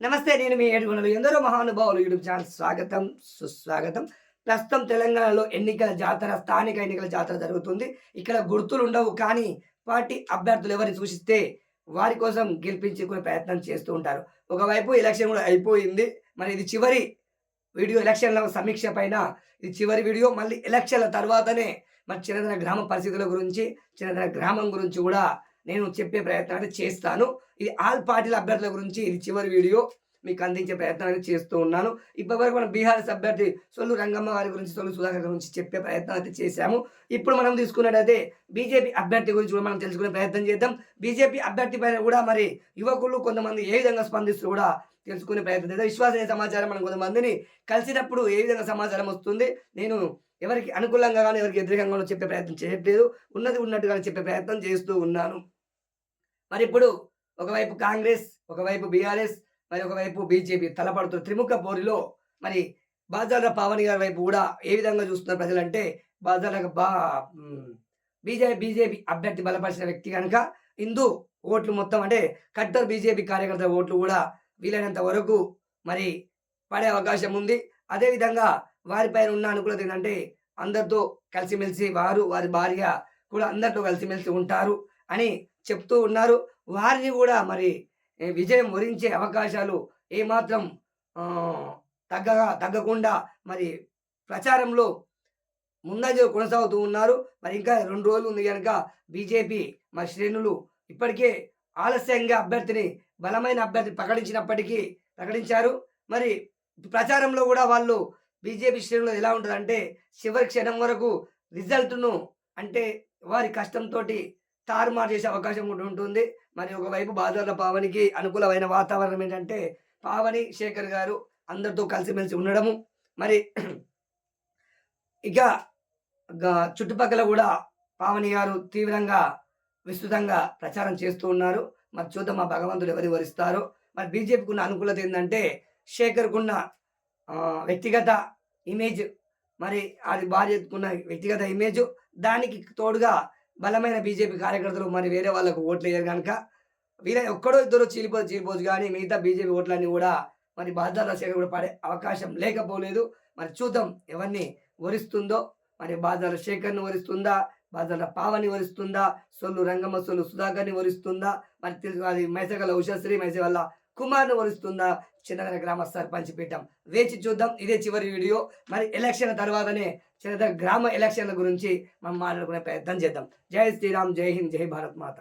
నమస్తే నేను మీ ఏడుగుణలు ఎందరో మహానుభావులు యూట్యూబ్ ఛానల్ స్వాగతం సుస్వాగతం. ప్రస్తుతం తెలంగాణలో ఎన్నికల జాతర స్థానిక ఎన్నికల జాతర జరుగుతుంది. ఇక్కడ గుర్తులు ఉండవు కానీ పార్టీ అభ్యర్థులు ఎవరిని సూచిస్తే వారి కోసం గెలిపించుకునే ప్రయత్నం చేస్తూ ఉంటారు. ఒకవైపు ఎలక్షన్ కూడా అయిపోయింది. మరి ఇది చివరి వీడియో ఎలక్షన్ల సమీక్ష పైన ఇది చివరి వీడియో. మళ్ళీ ఎలక్షన్ల తర్వాతనే మరి చిన్నదన గ్రామ పరిస్థితుల గురించి చిన్నదన గ్రామం గురించి కూడా నేను చెప్పే ప్రయత్నం అయితే చేస్తాను. ఇది ఆల్ పార్టీల అభ్యర్థుల గురించి ఇది చివరి వీడియో. మీకు అందించే ప్రయత్నం అయితే చేస్తూ ఉన్నాను. ఇప్పటివరకు మనం బీహార్ అభ్యర్థి సొల్లు రంగమ్మ గారి గురించి సొల్లు సుధాకర్ గురించి చెప్పే ప్రయత్నం అయితే చేశాము. ఇప్పుడు మనం తీసుకున్నట్టయితే బీజేపీ అభ్యర్థి గురించి కూడా మనం తెలుసుకునే ప్రయత్నం చేద్దాం. బీజేపీ అభ్యర్థి పైన కూడా మరి యువకులు కొంతమంది ఏ విధంగా స్పందిస్తూ కూడా తెలుసుకునే ప్రయత్నం చేద్దాం. విశ్వాసనీయ సమాచారం మనం కొంతమందిని కలిసినప్పుడు ఏ విధంగా సమాచారం వస్తుంది నేను ఎవరికి అనుకూలంగా కానీ ఎవరికి వ్యతిరేకంగా చెప్పే ప్రయత్నం చేయట్లేదు. ఉన్నది ఉన్నట్టుగా చెప్పే ప్రయత్నం చేస్తూ ఉన్నాను. మరి ఇప్పుడు ఒకవైపు కాంగ్రెస్ ఒకవైపు బీఆర్ఎస్ మరి ఒకవైపు బీజేపీ తలపడుతున్న త్రిముఖ పోరులో మరి బాజాల పవన్ గారి వైపు కూడా ఏ విధంగా చూస్తున్నారు ప్రజలంటే బాజాల బా బీజేపీ బీజేపీ అభ్యర్థి బలపరిచిన వ్యక్తి కనుక హిందూ ఓట్లు మొత్తం అంటే కట్టర్ బీజేపీ కార్యకర్తల ఓట్లు కూడా వీలైనంత వరకు మరి పడే అవకాశం ఉంది. అదేవిధంగా వారిపైన ఉన్న అనుకూలత ఏంటంటే అందరితో కలిసిమెలిసి వారు వారి భార్య కూడా అందరితో కలిసిమెలిసి ఉంటారు. అని చెప్తూ ఉన్నారు. వారిని కూడా మరి విజయం వరించే అవకాశాలు ఏమాత్రం తగ్గగా తగ్గకుండా మరి ప్రచారంలో ముందంజ కొనసాగుతూ ఉన్నారు. మరి ఇంకా రెండు రోజులు ఉంది కనుక బీజేపీ మరి శ్రేణులు ఇప్పటికే ఆలస్యంగా అభ్యర్థిని బలమైన అభ్యర్థి ప్రకటించినప్పటికీ ప్రకటించారు. మరి ప్రచారంలో కూడా వాళ్ళు బీజేపీ శ్రేణులు ఎలా ఉంటుందంటే చివరి క్షణం వరకు రిజల్ట్ను అంటే వారి కష్టంతో తారుమారు చేసే అవకాశం కూడా ఉంటుంది. మరి ఒకవైపు బాధల పావనికి అనుకూలమైన వాతావరణం ఏంటంటే పావని శేఖర్ గారు అందరితో కలిసిమెలిసి ఉండడము. మరి ఇక చుట్టుపక్కల కూడా పావని గారు తీవ్రంగా విస్తృతంగా ప్రచారం చేస్తూ ఉన్నారు. మరి చూద్దాం మా భగవంతుడు ఎవరు వరిస్తారో మరి బీజేపీకి ఉన్న అనుకూలత ఏంటంటే శేఖర్కున్న వ్యక్తిగత ఇమేజ్ మరి అది భార్యకున్న వ్యక్తిగత ఇమేజ్ దానికి తోడుగా బలమైన బీజేపీ కార్యకర్తలు మరి వేరే వాళ్ళకు ఓట్లు వేయరు కనుక వీళ్ళ ఒక్కడో ఇద్దరు చీలిపోదు చీలిపోదు కానీ మిగతా బీజేపీ ఓట్లన్నీ కూడా మరి బాధ్యత శేఖర్ కూడా పడే అవకాశం లేకపోలేదు. మరి చూద్దాం ఎవరిని వరిస్తుందో. మరి బాధ్యత శేఖర్ని వరిస్తుందా? బాధ్యత పావని వరిస్తుందా? సొల్లు రంగమ్మ సొల్లు సుధాకర్ని వరిస్తుందా? మరి తెలుసు అది మైసగల ఉషశ్రీ మైస వల్ల కుమార్ను వరుస్తుందా? చిన్నదన గ్రామ సర్పంచ్ పీఠం. వేచి చూద్దాం. ఇదే చివరి వీడియో. మరి ఎలక్షన్ తర్వాతనే చిన్నదన గ్రామ ఎలక్షన్ల గురించి మనం మాట్లాడుకునే ప్రయత్నం చేద్దాం. జై శ్రీరామ్. జై హింద్. జై భారత్ మాత.